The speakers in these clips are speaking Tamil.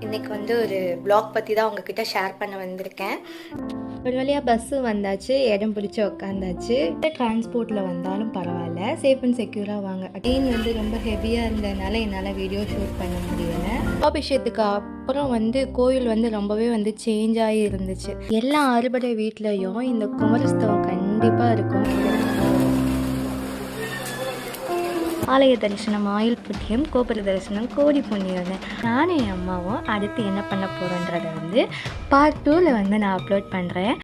இன்னைக்கு வந்து ஒரு ப்ளாக் பற்றி தான் உங்ககிட்ட ஷேர் பண்ண வந்திருக்கேன். ஒரு வழியாக பஸ்ஸு வந்தாச்சு இடம் பிடிச்சி உக்காந்தாச்சு. டிரான்ஸ்போர்ட்டில் வந்தாலும் பரவாயில்ல. சேஃப் அண்ட் செக்யூராக வாங்க. அகைன் வந்து ரொம்ப ஹெவியாக இருந்ததுனால என்னால் வீடியோ ஷூட் பண்ண முடியலை. அபிஷேகத்துக்கு அப்புறம் வந்து கோயில் வந்து ரொம்பவே வந்து சேஞ்ச் ஆகி இருந்துச்சு. எல்லா அறுபடை வீட்லேயும் இந்த குமரஸ்தவம் கண்டிப்பாக இருக்கும். ஆலய தரிசனம் ஆயுள் புண்ணியம் கோபுர தரிசனம் கோடி புண்ணியம் நானும் என் அம்மாவும் அடுத்து என்ன பண்ண போகிறோன்றதை வந்து பார்ட் டூவில் வந்து நான் அப்லோட் பண்ணுறேன்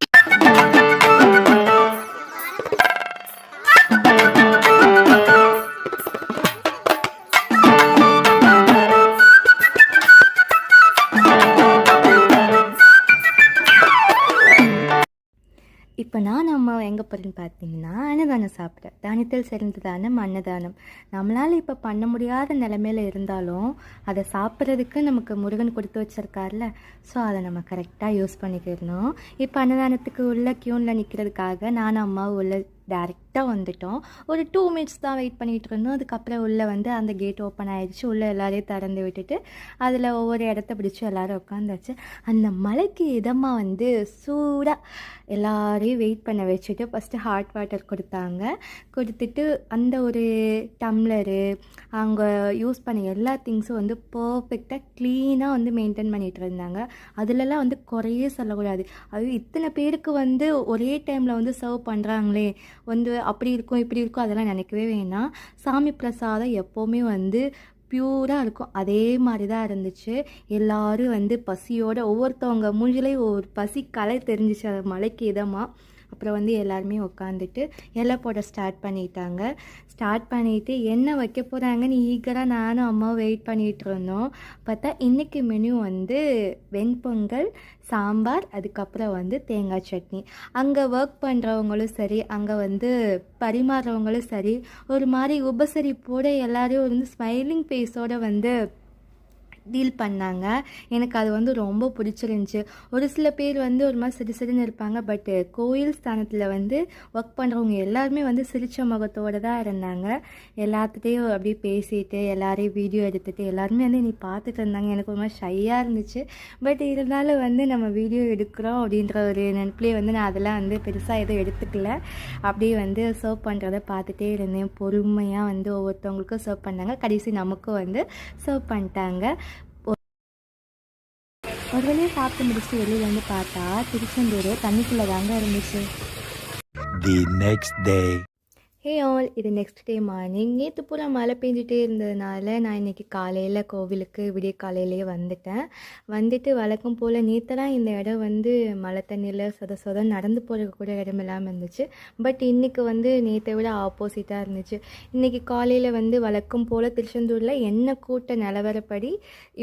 அம்மாவை எங்கே போகிறேன்னு பார்த்தீங்கன்னா அன்னதானம் சாப்பிட தானியத்தில் சரிந்ததானம் அன்னதானம். நம்மளால் இப்போ பண்ண முடியாத நிலமையில இருந்தாலும் அதை சாப்பிட்றதுக்கு நமக்கு முருகன் கொடுத்து வச்சிருக்கார்ல ஸோ அதை நம்ம கரெக்டாக யூஸ் பண்ணிக்கிறணும். இப்போ அன்னதானத்துக்கு உள்ள க்யூனில் நிற்கிறதுக்காக நானும் அம்மாவும் உள்ள டேரக்ட் டேரெக்டாக வந்துட்டோம். ஒரு டூ மினிட்ஸ் தான் வெயிட் பண்ணிகிட்டு இருந்தோம். அதுக்கப்புறம் உள்ளே வந்து அந்த கேட் ஓப்பன் ஆகிடுச்சு உள்ளே எல்லோரையும் திறந்து விட்டுட்டு அதில் ஒவ்வொரு இடத்த பிடிச்சி எல்லோரும் உட்காந்தாச்சு. அந்த மலைக்கு இதமாக வந்து சூடாக எல்லாரையும் வெயிட் பண்ண வச்சுட்டு ஃபஸ்ட்டு ஹாட் வாட்டர் கொடுத்தாங்க. கொடுத்துட்டு அந்த ஒரு டம்ளரு அவங்க யூஸ் பண்ண எல்லா திங்ஸும் வந்து பர்ஃபெக்டாக க்ளீனாக வந்து மெயின்டைன் பண்ணிகிட்டு இருந்தாங்க. அதிலலாம் வந்து குறையே சொல்லக்கூடாது. அது இத்தனை பேருக்கு வந்து ஒரே டைமில் வந்து சர்வ் பண்ணுறாங்களே வந்து அப்படி இருக்கும் இப்படி இருக்கும் அதெல்லாம் நினைக்கவே வேணாம். சாமி பிரசாதம் எப்போவுமே வந்து பியூராக இருக்கும். அதே மாதிரி தான் இருந்துச்சு. எல்லோரும் வந்து பசியோட ஒவ்வொருத்தவங்க மூஞ்சிலையும் ஒரு பசி கலை தெரிஞ்சிச்சு. அந்த மலைக்கு இதமாக அப்புறம் வந்து எல்லாருமே உட்காந்துட்டு இலை போட ஸ்டார்ட் பண்ணிட்டாங்க. ஸ்டார்ட் பண்ணிவிட்டு என்ன வைக்க போகிறாங்கன்னு ஈகராக நானும் அம்மாவும் வெயிட் பண்ணிகிட்டு இருந்தோம். பார்த்தா இன்றைக்கி மெனு வந்து வெண்பொங்கல் சாம்பார் அதுக்கப்புறம் வந்து தேங்காய் சட்னி. அங்கே ஒர்க் பண்ணுறவங்களும் சரி அங்கே வந்து பரிமாறுறவங்களும் சரி ஒரு மாதிரி உபசரிப்போடு எல்லாரையும் வந்து ஸ்மைலிங் ஃபேஸோடு வந்து டீல் பண்ணாங்க. எனக்கு அது வந்து ரொம்ப பிடிச்சிருந்துச்சி. ஒரு சில பேர் வந்து ஒரு மாதிரி சிறு சிறுன்னு இருப்பாங்க பட்டு கோயில் ஸ்தானத்தில் வந்து ஒர்க் பண்ணுறவங்க எல்லாருமே வந்து சிரிச்ச முகத்தோடு தான் இருந்தாங்க. எல்லாத்துட்டையும் அப்படியே பேசிட்டு எல்லாரையும் வீடியோ எடுத்துகிட்டு எல்லாருமே வந்து நீ பார்த்துட்டு இருந்தாங்க. எனக்கு ஒரு மாதிரி ஷையாக இருந்துச்சு. பட் இருந்தாலும் வந்து நம்ம வீடியோ எடுக்கிறோம் அப்படின்ற ஒரு நினப்பிலே வந்து நான் அதெல்லாம் வந்து பெருசாக எதுவும் எடுத்துக்கல. அப்படியே வந்து சர்வ் பண்ணுறத பார்த்துட்டே இருந்தேன். பொறுமையாக வந்து ஒவ்வொருத்தவங்களுக்கும் சர்வ் பண்ணாங்க. கடைசி நமக்கும் வந்து சர்வ் பண்ணிட்டாங்க. ஒரு வழியாக சாப்பிட்டு முடிச்சுட்டு வெளியில் வந்து பார்த்தா திருச்செந்தூர் தண்ணிக்குள்ளே தாங்க இருந்துச்சு. The next day hey all இது நெக்ஸ்ட் டே மார்னிங் நேற்று பூரா மழை பெஞ்சிட்டே இருந்ததுனால நான் இன்றைக்கி காலையில் கோவிலுக்கு விடிய காலையிலேயே வந்துட்டேன். வந்துட்டு வழக்கம் போல் நேற்றுலாம் இந்த இடம் வந்து மழை தண்ணியில் சொத சொத நடந்து போகிறதுக்கு கூட இடம் இல்லாமல் இருந்துச்சு. பட் இன்றைக்கி வந்து நேற்றை விட ஆப்போசிட்டாக இருந்துச்சு. இன்றைக்கி காலையில் வந்து வழக்கம் போல் திருச்செந்தூரில் என்ன கூட்ட நிலவரப்படி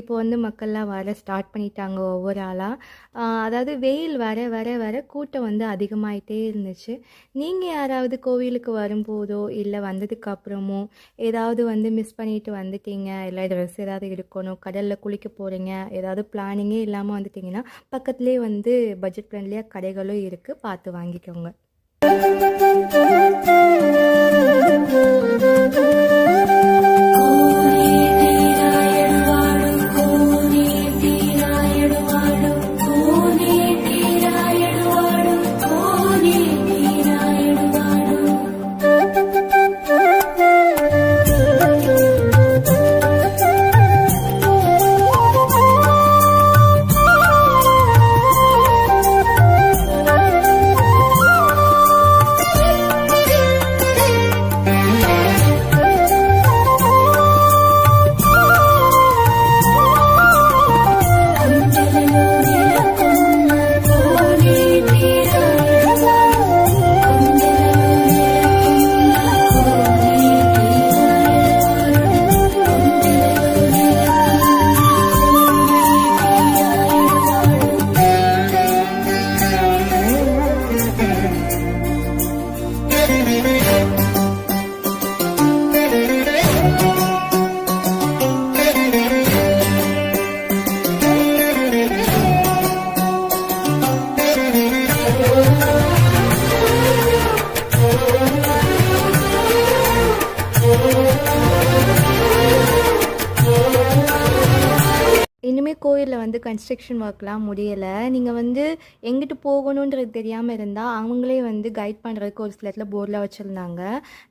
இப்போ வந்து மக்கள்லாம் வர ஸ்டார்ட் பண்ணிட்டாங்க ஒவ்வொரு ஆளாக அதாவது வெயில் வர வர வர கூட்டம் வந்து அதிகமாகிட்டே இருந்துச்சு. நீங்கள் யாராவது கோவிலுக்கு வரும்போது போதோ இல்லை வந்ததுக்கு அப்புறமோ ஏதாவது வந்து மிஸ் பண்ணிட்டு வந்துட்டீங்க இல்லை ட்ரெஸ் ஏதாவது எடுக்கணும் கடலில் குளிக்க போகிறீங்க ஏதாவது பிளானிங்கே இல்லாமல் வந்துட்டீங்கன்னா பக்கத்துலேயே வந்து பட்ஜெட் ஃப்ரெண்ட்லியாக கடைகளும் இருக்குது பார்த்து வாங்கிக்கோங்க. கோயிலில் வந்து கன்ஸ்ட்ரக்ஷன் ஒர்க்லாம் முடியலை. நீங்கள் வந்து எங்கிட்டு போகணுன்றது தெரியாமல் இருந்தால் அவங்களே வந்து கைட் பண்ணுறதுக்கு ஒரு சில இடத்துல போர்டில் வச்சுருந்தாங்க.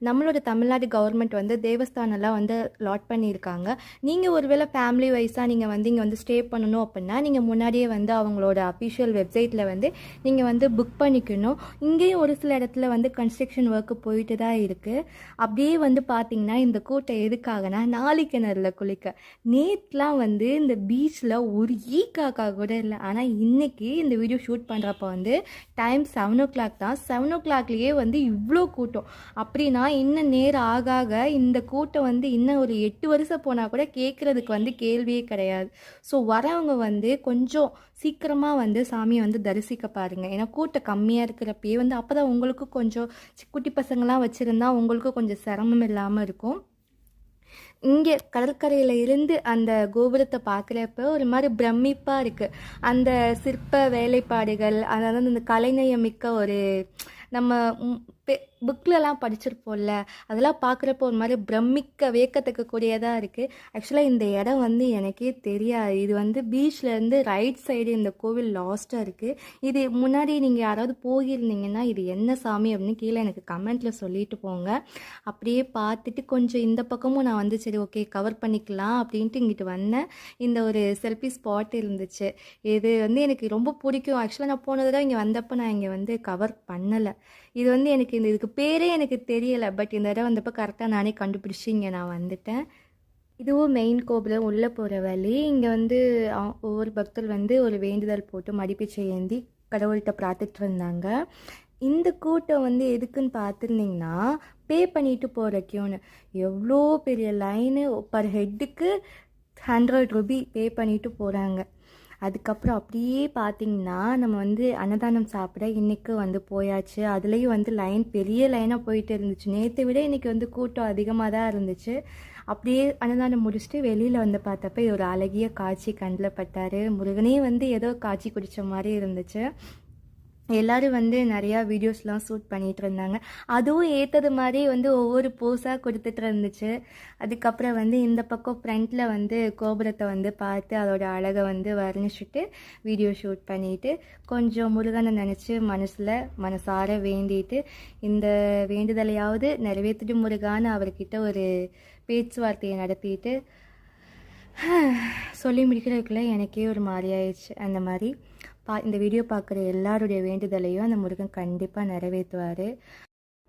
நம்மளோட தமிழ்நாடு கவர்மெண்ட் வந்து தேவஸ்தானம்லாம் வந்து லாட் பண்ணியிருக்காங்க. நீங்கள் ஒருவேளை ஃபேமிலி வைஸாக நீங்கள் வந்து இங்கே வந்து ஸ்டே பண்ணணும் அப்படின்னா நீங்கள் முன்னாடியே வந்து அவங்களோட அஃபிஷியல் வெப்சைட்டில் வந்து நீங்கள் வந்து புக் பண்ணிக்கணும். இங்கேயும் ஒரு சில இடத்துல வந்து கன்ஸ்ட்ரக்ஷன் ஒர்க்கு போயிட்டு தான் இருக்குது அப்படியே வந்து பார்த்தீங்கன்னா இந்த கூட்டம் எதுக்காகனா நாளை கிணறுல குளிக்க. நேற்றுலாம் வந்து இந்த பீச்சில் ஒரு ஈ காக்கா கூட இல்லை. ஆனால் இன்றைக்கி இந்த வீடியோ ஷூட் பண்ணுறப்ப வந்து டைம் செவன் ஓ கிளாக் தான். செவன் ஓ கிளாக்லேயே வந்து இவ்வளோ கூட்டம். அப்படின்னா இன்னும் நேரம் ஆக ஆக இந்த கூட்டம் வந்து இன்னும் ஒரு எட்டு வருஷம் போனால் கூட கேட்குறதுக்கு வந்து கேள்வியே கிடையாது. ஸோ வரவங்க வந்து கொஞ்சம் சீக்கிரமாக வந்து சாமியை வந்து தரிசிக்க பாருங்கள் ஏன்னா கூட்டம் கம்மியாக இருக்கிறப்பயே வந்து அப்போ தான் உங்களுக்கு கொஞ்சம் சி- குட்டி பசங்களாம் வச்சுருந்தா உங்களுக்கு கொஞ்சம் சிரமம் இல்லாமல் இருக்கும். இங்கே கடற்கரையில் இருந்து அந்த கோபுரத்தை பார்க்குறப்ப ஒரு மாதிரி பிரமிப்பாக இருக்குது அந்த சிற்ப வேலைப்பாடுகள் அதாவது அந்த கலைநயம் மிக்க ஒரு நம்ம புக்லலாம் படிச்சிருப்போம்ல அதெல்லாம் பார்க்குறப்போ ஒரு மாதிரி பிரமிக்க வேக்கத்துக்கு கூடியதாக இருக்குது ஆக்சுவலாக இந்த இடம் வந்து எனக்கே தெரியாது. இது வந்து பீச்லேருந்து ரைட் சைடு இந்த கோவில் லாஸ்ட்டாக இருக்குது இது முன்னாடி நீங்கள் யாராவது போயிருந்தீங்கன்னா இது என்ன சாமி அப்படின்னு கீழே எனக்கு கமெண்ட்டில் சொல்லிட்டு போங்க. அப்படியே பார்த்துட்டு கொஞ்சம் இந்த பக்கமும் நான் வந்து சரி ஓகே கவர் பண்ணிக்கலாம் அப்படின்ட்டு இங்கிட்டு வந்தேன். இந்த ஒரு செல்ஃபி ஸ்பாட் இருந்துச்சு. இது வந்து எனக்கு ரொம்ப பிடிக்கும். ஆக்சுவலாக நான் போனது தான் இங்கே வந்தப்போ நான் இங்கே வந்து கவர் பண்ணலை. இது வந்து எனக்கு இந்த இதுக்கு பேரே எனக்கு தெரியலை பட் இந்த தடவை வந்தப்போ கரெக்டாக நானே கண்டுபிடிச்சி இங்கே நான் வந்துட்டேன். இதுவும் மெயின் கோபுரம் உள்ளே போகிற வழி. இங்கே வந்து ஒவ்வொரு பக்தர் வந்து ஒரு வேண்டுதல் போட்டு மடிப்பிச்சை ஏந்தி கடவுள்கிட்ட பிரார்த்திட்டு இருந்தாங்க. இந்த கூட்டம் வந்து எதுக்குன்னு பார்த்துருந்தீங்கன்னா பே பண்ணிட்டு போகிற கியூன்னு எவ்வளோ பெரிய லைனு பர் ஹெட்டுக்கு ஹண்ட்ரட் ருபி பே பண்ணிட்டு போகிறாங்க அதுக்கப்புறம் அப்படியே பார்த்தீங்கன்னா நம்ம வந்து அன்னதானம் சாப்பிட இன்றைக்கு வந்து போயாச்சு. அதுலேயும் வந்து லைன் பெரிய லைனாக போயிட்டு இருந்துச்சு. நேற்றை விட இன்றைக்கி வந்து கூட்டம் அதிகமாக தான் இருந்துச்சு. அப்படியே அன்னதானம் முடிச்சுட்டு வெளியில் வந்து பார்த்தப்ப ஒரு அழகிய காட்சி. கண்டில் பட்டார். முருகனே வந்து ஏதோ காட்சி குடித்த மாதிரி இருந்துச்சு. எல்லாரும் வந்து நிறையா வீடியோஸ்லாம் ஷூட் பண்ணிகிட்டு இருந்தாங்க. அதுவும் ஏற்றது மாதிரி வந்து ஒவ்வொரு போஸாக கொடுத்துட்டு இருந்துச்சு. அதுக்கப்புறம் வந்து இந்த பக்கம் ஃப்ரண்ட்டில் வந்து கோபுரத்தை வந்து பார்த்து அதோட அழகை வந்து வர்ணிச்சுட்டு வீடியோ ஷூட் பண்ணிட்டு கொஞ்சம் முருகனை நினச்சி மனசில் மனசார வேண்டிட்டு இந்த வேண்டுதலையாவது நிறைவேற்றிட்டு முருகான்னு அவர்கிட்ட ஒரு பேச்சுவார்த்தையை நடத்திட்டு சொல்லி முடிக்கிறதுக்குள்ளே எனக்கே ஒரு மாதிரி ஆயிடுச்சு. அந்த மாதிரி இந்த வீடியோ பார்க்குற எல்லாருடைய வேண்டுதலையும் அந்த முருகன் கண்டிப்பாக நிறைவேற்றுவார்.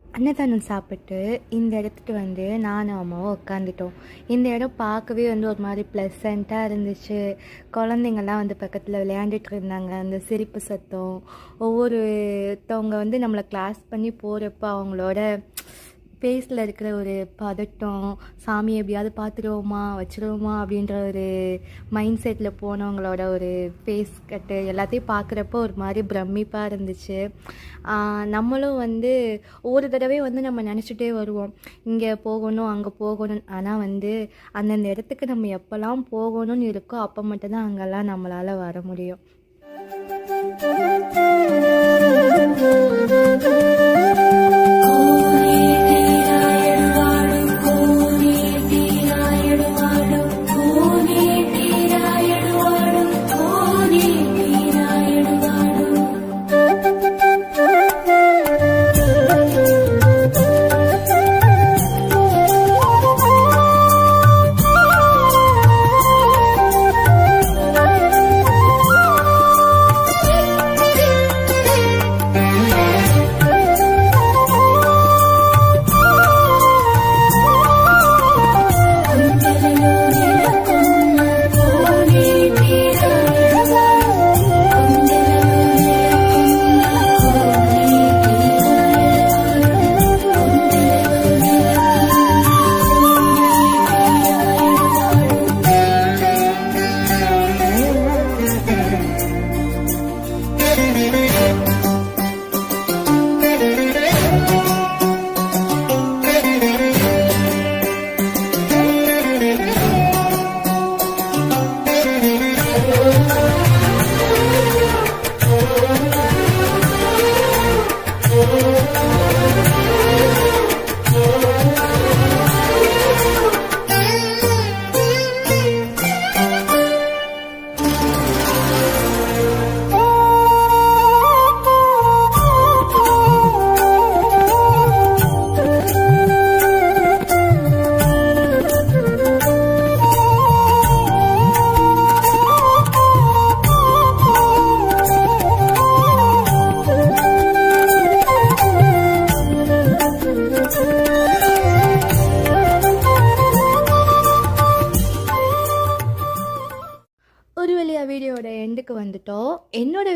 அன்னதானம் சாப்பிட்டு இந்த இடத்துக்கு வந்து நானும் அம்மாவும் உட்காந்துட்டோம் இந்த இடம் பார்க்கவே வந்து ஒரு மாதிரி ப்ளசண்ட்டாக இருந்துச்சு. குழந்தைங்கள்லாம் வந்து பக்கத்தில் விளையாண்டுட்டு இருந்தாங்க. அந்த சிரிப்பு சத்தம் ஒவ்வொருத்தவங்க வந்து நம்மளை கிளாஸ் பண்ணி போகிறப்ப அவங்களோட ஃபேஸில் இருக்கிற ஒரு பதட்டம் சாமி எப்படியாவது பார்த்துருவோமா வச்சுருவோமா அப்படின்ற ஒரு மைண்ட் செட்டில் போனவங்களோட ஒரு ஃபேஸ் கட்டு எல்லாத்தையும் பார்க்குறப்போ ஒரு மாதிரி பிரமிப்பாக இருந்துச்சு. நம்மளும் வந்து ஒவ்வொரு தடவை வந்து நம்ம நினச்சிட்டே வருவோம். இங்கே போகணும் அங்கே போகணும். ஆனால் வந்து அந்தந்த இடத்துக்கு நம்ம எப்போல்லாம் போகணும்னு இருக்கோ அப்போ மட்டும்தான் அங்கெல்லாம் நம்மளால் வர முடியும். வழியாக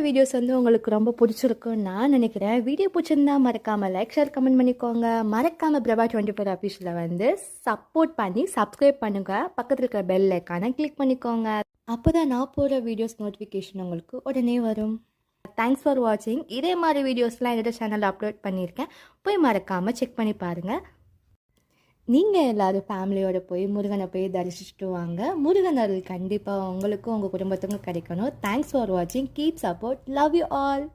வீடியோஸ் வந்து உங்களுக்கு ரொம்ப பிடிச்சிருக்குன்னு நான் நினைக்கிறேன். வீடியோ பிடிச்சிருந்தா மறக்காமல் லைக் ஷேர் கமெண்ட் பண்ணிக்கோங்க. மறக்காமல் பிரபா டுவெண்ட்டி ஃபோர் ஆஃபீஸில் வந்து சப்போர்ட் பண்ணி சப்ஸ்கிரைப் பண்ணுங்கள் பக்கத்தில் இருக்கிற பெல் ஐக்கானை கிளிக் பண்ணிக்கோங்க. அப்போ தான் நான் போகிற வீடியோஸ் நோட்டிஃபிகேஷன் உங்களுக்கு உடனே வரும். தேங்க்ஸ் ஃபார் வாட்சிங் இதே மாதிரி வீடியோஸ்லாம் என்னோட சேனலில் அப்லோட் பண்ணியிருக்கேன். போய் மறக்காமல் செக் பண்ணி பாருங்கள் நீங்கள் எல்லோரும் ஃபேமிலியோடு போய் முருகனை போய் தரிசிச்சுட்டு வாங்க. முருகன் அருள் கண்டிப்பாக உங்களுக்கும் உங்கள் குடும்பத்துக்கும் கிடைக்கணும். தேங்க்ஸ் ஃபார் வாட்சிங் keep support love you all